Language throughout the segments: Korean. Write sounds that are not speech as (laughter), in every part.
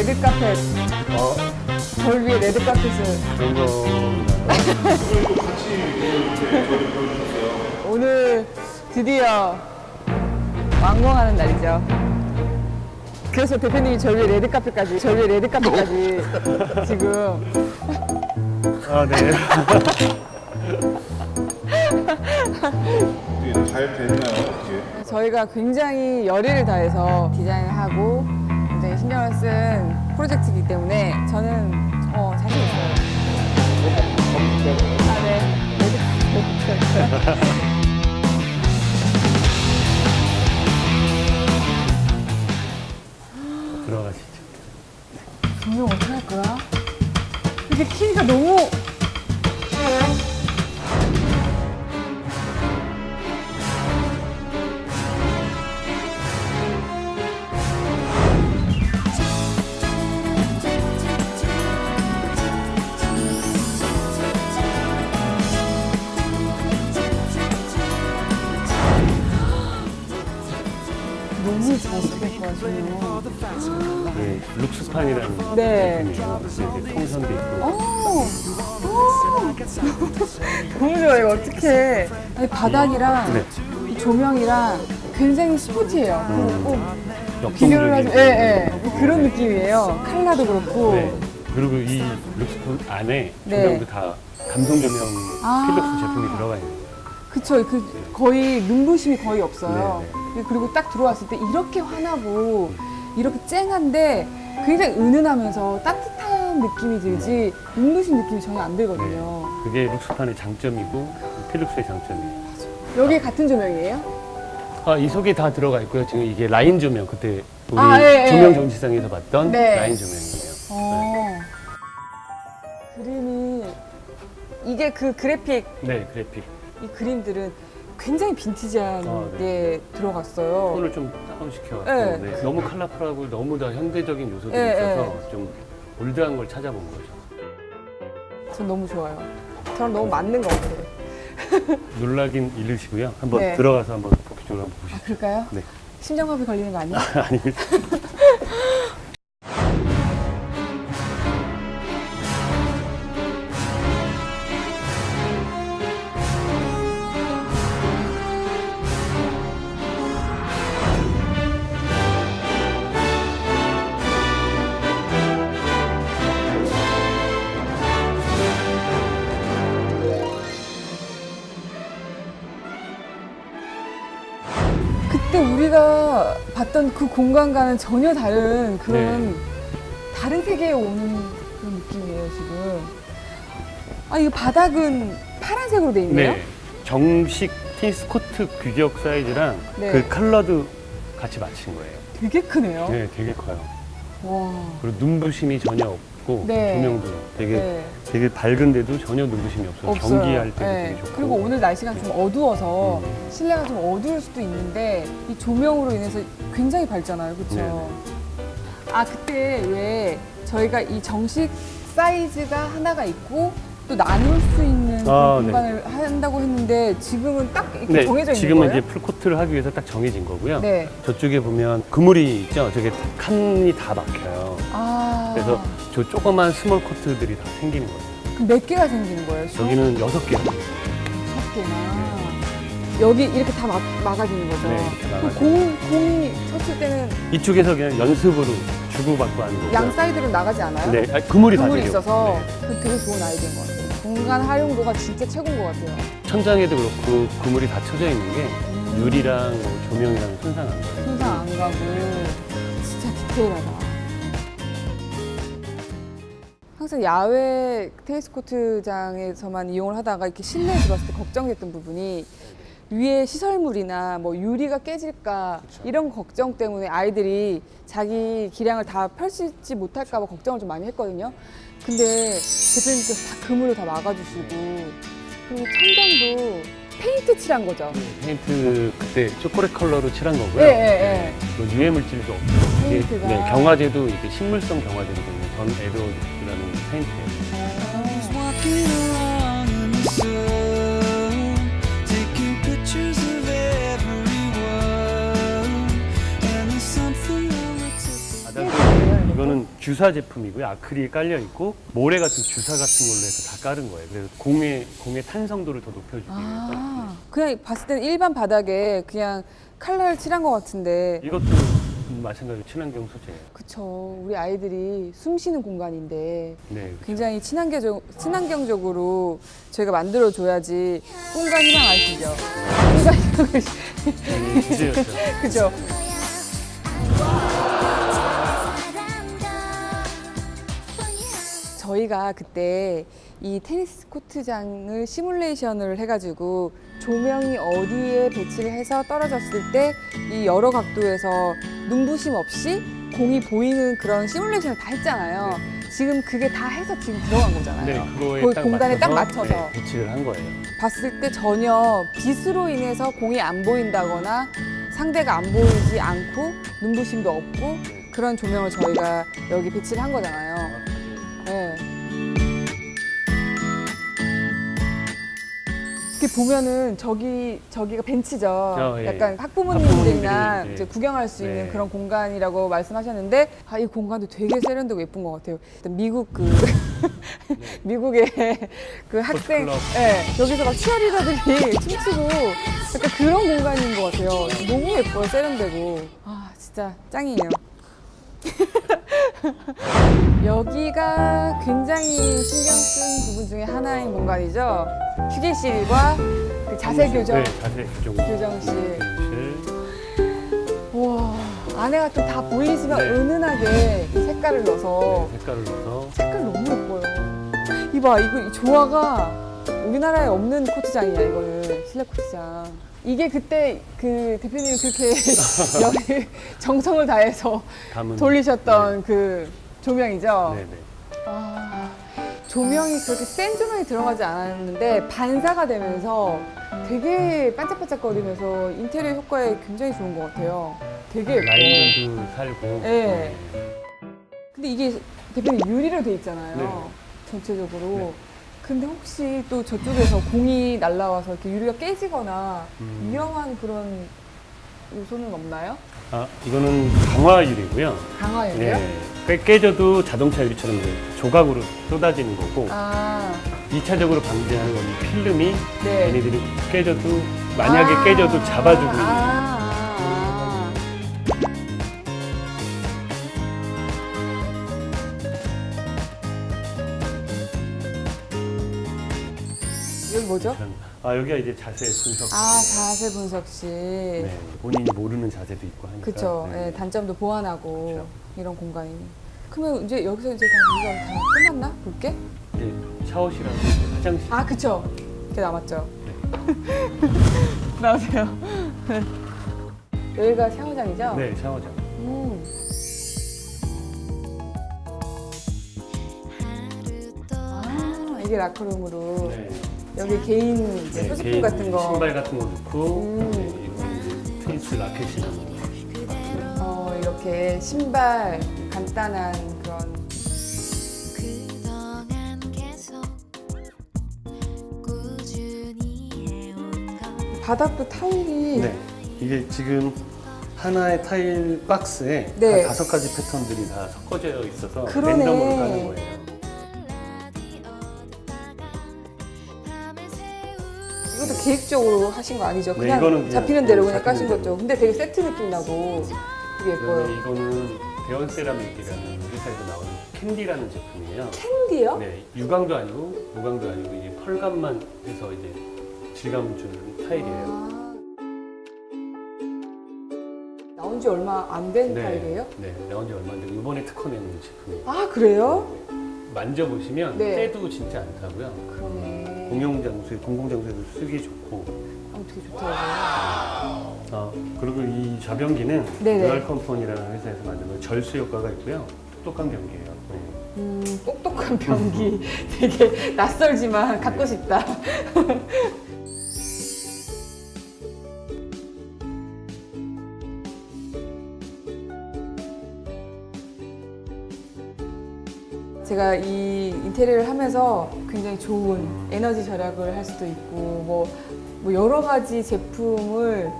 돌 레드 카펫. 어, 돌 위에 레드 카펫을. 그런 건가요? (laughs) 오늘 드디어 완공하는 날이죠. 그래서 대표님이 저 위에 레드 카펫까지, 저 위에 레드 카펫까지 (laughs) 지금 아, 네. (laughs) 어떻게 잘 됐나요? 어떻게? 저희가 굉장히 열의를 다해서 디자인을 하고 신경을 쓴 프로젝트이기 때문에 저는 어, 자신 있어요. 아, 네. 들어가시죠. 조명 어떻게 할 거야? 이게 키가 너무 네, 룩스판이라는 네. 제품이에요. 그래서 이제 통선도 있고. 오! 오! 너무 좋아 이거 어떡해 아니, 바닥이랑 네. 이 조명이랑 굉장히 스포티해요 그리고 꼭 비교를 하면. 예, 예. 그런 느낌이에요 칼라도 그렇고 네. 그리고 이 룩스판 안에 네. 조명도 다 감성 조명 아. 필립스 제품이 들어가 있는 거예요. 그쵸 그 거의 눈부심이 거의 없어요 네, 그리고 딱 들어왔을 때 이렇게 환하고 이렇게 쨍한데 굉장히 은은하면서 따뜻한 느낌이 들지 눈부신 느낌이 전혀 안 들거든요 그게 룩스판의 장점이고 필립스의 장점이에요. 여기 같은 조명이에요? 아, 이 속에 다 들어가 있고요. 지금 이게 라인 조명 그때 우리 아, 예, 예. 조명 전시장에서 봤던 네. 라인 조명이에요. 어. 그림이 이게 그 그래픽 네, 그래픽. 이 그림들은 굉장히 빈티지한 아, 네. 게 들어갔어요. 톤을 좀 다운시켜 네. 네. 너무 컬러풀하고 너무 다 현대적인 요소들이 네, 있어서 좀 올드한 걸 찾아본 거죠. 전 너무 좋아요. 저랑 너무 맞는 것 같아요. (laughs) 놀라긴 이르시고요. 한번 네. 들어가서 한번 복귀적으로 한번 아 보시죠. 그럴까요? 네. 심장마비 걸리는 거 아니에요? (laughs) 아닙니다. 우리가 봤던 그 공간과는 전혀 다른 그런 네. 다른 세계에 오는 그런 느낌이에요 지금. 아 이거 바닥은 파란색으로 돼 있네요. 네. 정식 테니스 코트 규격 사이즈랑 네. 그 컬러도 같이 맞춘 거예요. 되게 크네요. 네, 되게 커요. 와. 그리고 눈부심이 전혀 없고 네. 조명도 되게 네. 되게 밝은데도 전혀 눈부심이 없어서 없어요. 경기할 때도 네. 되게 좋고. 그리고 오늘 날씨가 좀 어두워서 음. 실내가 좀 어두울 수도 있는데 이 조명으로 인해서 굉장히 밝잖아요, 그렇죠? 네, 아 그때 왜 저희가 이 정식 사이즈가 하나가 있고 또 나눌 수 있는 아, 그런 공간을 한다고 했는데 지금은 딱 이렇게 네, 정해져 있는 지금은 거예요? 이제 풀코트를 하기 위해서 딱 정해진 거고요. 네. 저쪽에 보면 그물이 있죠. 저게 칸이 다 막혀요. 아. 그래서 저 조그만 스몰 코트들이 다 생기는 거예요. 그럼 몇 개가 생기는 거예요? 총? 저기는 여섯 개. 다섯 개나. 여기 이렇게 다 막, 막아지는 거죠. 네, 이렇게 그럼 막아지고. 공, 공이 쳤을 때는 이쪽에서 그냥 연습으로 주고받고 하는 거고요. 양 사이드로 나가지 않아요? 네, 아니, 그물이 다 그물이 되죠. 있어서 네. 그 되게 좋은 아이디어인 것 같아요. 공간 활용도가 진짜 최고인 것 같아요. 천장에도 그렇고 그물이 다 쳐져 있는 게 유리랑 뭐 조명이랑 손상 안 가요. 손상 안 가고 진짜 디테일하다. 항상 야외 테니스 코트장에서만 이용을 하다가 이렇게 실내에 들어왔을 때 걱정됐던 부분이 위에 시설물이나 뭐 유리가 깨질까 이런 걱정 때문에 아이들이 자기 기량을 다 펼치지 못할까 봐 걱정을 좀 많이 했거든요. 근데 대표님께서 다 그물로 다 막아주시고 그리고 천장도 페인트 칠한 거죠. 페인트 그때 초콜릿 컬러로 칠한 예, 거고요. 예, 예. 그 유해 물질도 없고 페인트가. 네, 경화제도 이게 식물성 경화제거든요. 전 에드워드라는 바닥은 이거는 주사 제품이고요. 아크릴 깔려 있고 모래 같은 주사 같은 걸로 해서 다 깔은 거예요. 그래서 공의 공의 탄성도를 더 높여주기 위해서. 아, 그냥 봤을 때는 일반 바닥에 그냥 칼라를 칠한 것 같은데 이것도 마찬가지로 친환경 소재예요. 그쵸 우리 아이들이 숨 쉬는 공간인데 네. 굉장히 친환경, 친환경적으로 저희가 만들어줘야지 꿈과 희망 아시죠? 꿈과 희망을 음, 주제였죠. 그죠? 저희가 그때 이 테니스 코트장을 시뮬레이션을 해가지고 조명이 어디에 배치를 해서 떨어졌을 때 이 여러 각도에서 눈부심 없이 공이 보이는 그런 시뮬레이션을 다 했잖아요. 지금 그게 다 해서 지금 들어간 거잖아요. 네, 그거에 거기 딱 공간에 딱 맞춰서, 맞춰서. 네, 배치를 한 거예요. 봤을 때 전혀 빛으로 인해서 공이 안 보인다거나 상대가 안 보이지 않고 눈부심도 없고 그런 조명을 저희가 여기 배치를 한 거잖아요. 이렇게 보면은 저기 저기가 벤치죠. 저, 예. 약간 학부모님들이나 학부모님들이 이제 이제 구경할 수 있는 네. 그런 공간이라고 말씀하셨는데 아, 이 공간도 되게 세련되고 예쁜 것 같아요. 일단 미국 그 (laughs) 미국의 그 학생, 스포츠클럽. 예, 여기서 막 치어리더들이 춤추고 약간 그런 공간인 것 같아요. 너무 예뻐요, 세련되고. 아, 진짜 짱이에요. (laughs) 여기가 굉장히 신경 쓴 부분 중에 하나인 공간이죠. 휴게실과 그 자세 교정. 네, 자세 교정. 교정실. 와, 안에가 또 다 보이지만 네. 은은하게 이 색깔을 넣어서 네, 색깔을 넣어서 색깔 너무 예뻐요. 이봐, 이거 이 조화가 우리나라에 없는 코트장이야, 이거는. 실내 코트장. 이게 그때 그 대표님이 그렇게 (laughs) 여기 정성을 다해서 담은 돌리셨던 그 조명이죠? 네, 네. 아, 조명이 그렇게 센 조명이 들어가지 않았는데 반사가 되면서 되게 반짝반짝거리면서 인테리어 효과에 굉장히 좋은 것 같아요. 되게 예뻐요. 라인전도 살고. 네. 근데 이게 대표님 유리로 돼 있잖아요. 네. 전체적으로. 네. 근데 혹시 또 저쪽에서 공이 날라와서 이렇게 유리가 깨지거나 음. 위험한 그런 요소는 없나요? 아, 이거는 강화 유리고요. 강화 유리요? 네. 깨- 깨져도 자동차 유리처럼 이제 조각으로 쏟아지는 거고 아, 이차적으로 방지하는 건 이 필름이 네. 얘네들이 깨져도 만약에 아, 깨져도 잡아주고 아, 있는 아, 아. 뭐죠? 아 여기가 이제 자세 분석. 아 자세 분석실. 네, 본인이 모르는 자세도 있고 하니까. 그쵸. 네. 예, 단점도 보완하고 그쵸. 이런 공간이. 그러면 이제 여기서 이제 다 우리가 다 끝났나? 볼게. 이제 샤워실하고 화장실. 아 그쵸. 이렇게 남았죠. 네. (laughs) 나오세요. 여기가 샤워장이죠? 네, 샤워장. 음. 아 이게 라커룸으로 네. 여기 개인 이제 네, 소지품 개인 같은 거. 신발 같은 거 넣고 음. 네, 테니스 라켓이나 뭐. 어, 이렇게 신발 간단한 그런 그동안 계속 꾸준히 해온 것 바닥도 타일이 네. 이게 지금 하나의 타일 박스에 네. 한 다섯 가지 패턴들이 다 섞어져 있어서 그러네. 랜덤으로 까는 거예요. 계획적으로 하신 거 아니죠? 네, 그냥 이거는 그냥 잡히는 대로 그냥 잡히는 까신 대로. 거죠. 근데 되게 세트 느낌 나고 되게 예뻐요. 그다음에 이거는 대원 세라믹이라는 회사에서 나오는 캔디라는 제품이에요. 캔디요? 네, 유광도 아니고 무광도 아니고 이제 펄감만 해서 이제 질감 주는 타일이에요. 아. 나온 지 얼마 안된 네, 타일이에요? 네, 나온 지 얼마 안 되고 이번에 특허 낸 제품이에요. 아 그래요? 만져보시면 네. 때도 진짜 않다고요. 공용장소에 공공장소에도 쓰기 좋고. 어, 되게 좋더라고요. 아, 그리고 이 좌변기는 네네. 로얄 컴퍼니라는 회사에서 만든 거 절수 효과가 있고요. 똑똑한 변기예요. 네. 음, 똑똑한 변기 (laughs) 되게 낯설지만 갖고 싶다. (laughs) 제가 이 인테리어를 하면서 굉장히 좋은 에너지 절약을 할 수도 있고 뭐, 뭐 여러 가지 제품을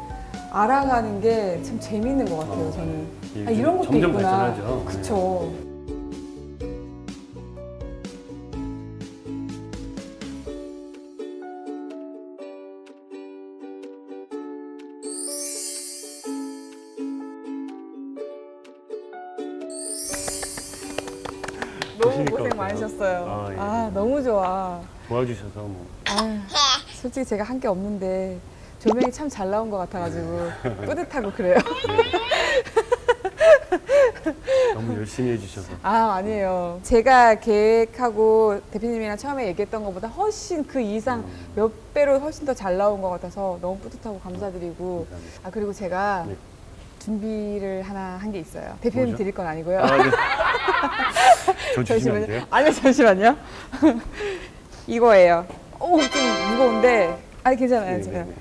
알아가는 게 참 재밌는 것 같아요 어, 저는 아, 이런 것도 점점 있구나 발전하죠. 네. 그쵸 너무 고생? 많으셨어요. 아, 아, 예. 너무 좋아. 도와주셔서 뭐 아유, 솔직히 제가 한 게 없는데 조명이 참 잘 나온 것 같아가지고 (laughs) 뿌듯하고 그래요. 너무 열심히 해주셔서 아 아니에요. 제가 계획하고 대표님이랑 처음에 얘기했던 것보다 훨씬 그 이상 몇 배로 훨씬 더 잘 나온 것 같아서 너무 뿌듯하고 감사드리고 감사합니다. 아 그리고 제가 네. 준비를 하나 한 게 있어요. 대표님 뭐죠? 드릴 건 아니고요. 아, 네. (laughs) 저 주시면 안 돼요? 아니요 잠시만요. 이거예요. 오 좀 무거운데 아 괜찮아요. 네, 제가 네, 네.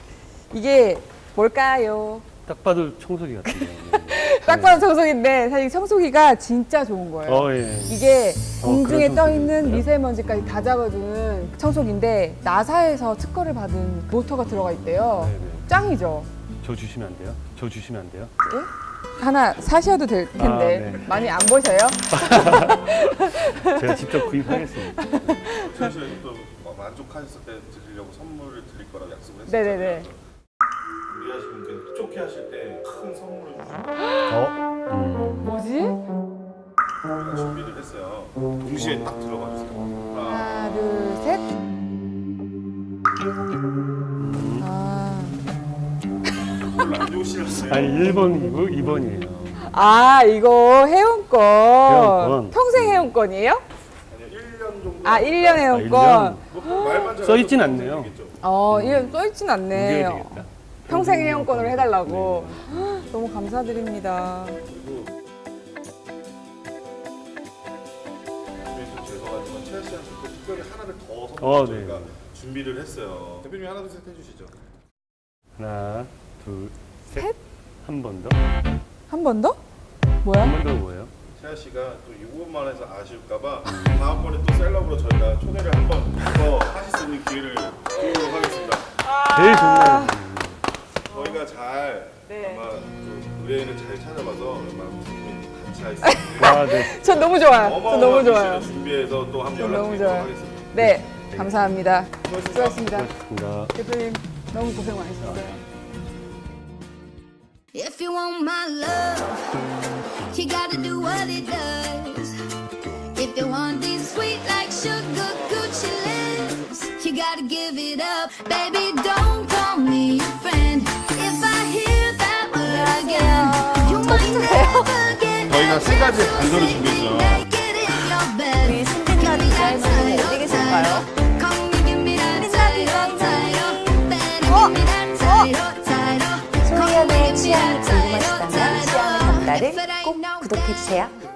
이게 뭘까요? 딱 봐도 청소기 같은데요. 네. (laughs) 딱 봐도 청소기인데 사실 청소기가 진짜 좋은 거예요. 어, 예. 이게 어, 공중에 그런 떠 청소기 있는? 미세먼지까지 다 잡아주는 청소기인데 나사에서 특허를 받은 모터가 들어가 있대요. 네, 네. 짱이죠. 저 주시면 안 돼요? 저 주시면 안 돼요? 하나 사셔도 될 텐데 아, 네. 많이 안 보셔요? 제가 직접 구입하겠습니다. 최씨또 만족하셨을 때 드리려고 선물을 드릴 거라고 약속을 했었잖아요. 네네네. 준비하시는 게 흡족해 하실 때 큰 선물을 어? 음. 뭐지? 저희가 준비를 했어요. 동시에 딱 들어가 주세요. 하나, 하나, 둘, 셋. 아니 1번이고 2번이에요. 아 이거 회원권. 회원권. 평생 회원권이에요? 아니요, 1년 정도. 아, 1년 회원권. 아, 뭐 말만 잘써 있진 알아도 않네요. 어, 이거 써있진 옮겨야. 되겠다. 평생 회원권으로 해달라고. 네. 너무 감사드립니다. 그리고 대표님 좀 죄송하지만 최 씨한테 또 특별히 하나를 더 선물 어, 네. 저희가 준비를 했어요. 대표님 하나 둘셋 해주시죠. 하나, 둘, 셋. 한 번 더. 한 번 더? 뭐야? 한번더 뭐예요? 채아 씨가 또 이것만 해서 아실까봐 다음번에 또 셀럽으로 저희가 초대를 한번 더 하실 수 있는 기회를 드리도록 하겠습니다. 제일 좋네요. 저희가 잘 네. 아마 좀 의뢰인을 잘 찾아봐서 아마 무슨 같이 할 수 있는 아, 네. (laughs) 전 너무 좋아요. 전 너무 어마어마한 좋아요. 미션을 준비해서 또 한번 저 너무 연락드리도록 좋아요. 하겠습니다. 네, 감사합니다. 수고하셨습니다. 수고하셨습니다. 고맙습니다. 대표님 너무 고생 많으셨어요. If you want my love, you gotta do what it does. If you want these sweet like sugar Gucci lips, you gotta give it up. Baby, don't call me your friend. If I hear that word again, you might (laughs) never get 저희가 세 가지 단서를 준비했어 해주세요.